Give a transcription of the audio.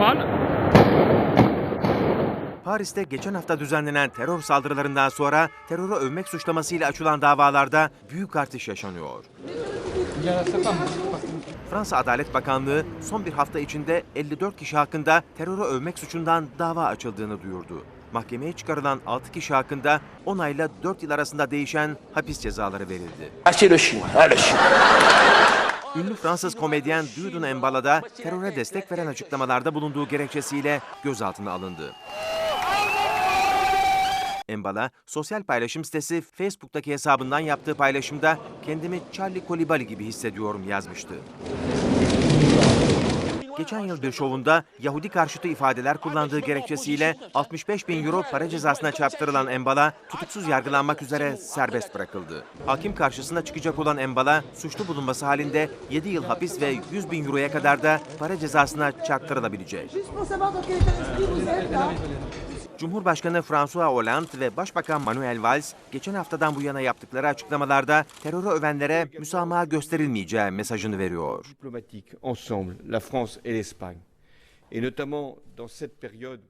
normal. Paris'te geçen hafta düzenlenen terör saldırılarından sonra terörü övmek suçlamasıyla açılan davalarda büyük artış yaşanıyor. Fransa Adalet Bakanlığı son bir hafta içinde 54 kişi hakkında terörü övmek suçundan dava açıldığını duyurdu. Mahkemeye çıkarılan 6 kişi hakkında 10 ayla 4 yıl arasında değişen hapis cezaları verildi. Ünlü Fransız komedyen Dudun Mbala da teröre destek veren açıklamalarda bulunduğu gerekçesiyle gözaltına alındı. Mbala, sosyal paylaşım sitesi Facebook'taki hesabından yaptığı paylaşımda kendimi Charlie Kolibali gibi hissediyorum yazmıştı. Geçen yıl bir şovunda Yahudi karşıtı ifadeler kullandığı gerekçesiyle 65 bin euro para cezasına çarptırılan Mbala tutuksuz yargılanmak üzere serbest bırakıldı. Hakim karşısına çıkacak olan Mbala suçlu bulunması halinde 7 yıl hapis ve 100 bin euroya kadar da para cezasına çarptırılabilecek. Cumhurbaşkanı François Hollande ve Başbakan Manuel Valls geçen haftadan bu yana yaptıkları açıklamalarda terörü övenlere müsamaha gösterilmeyeceği mesajını veriyor. ensemble, la France et l'Espagne. Et notamment dans cette période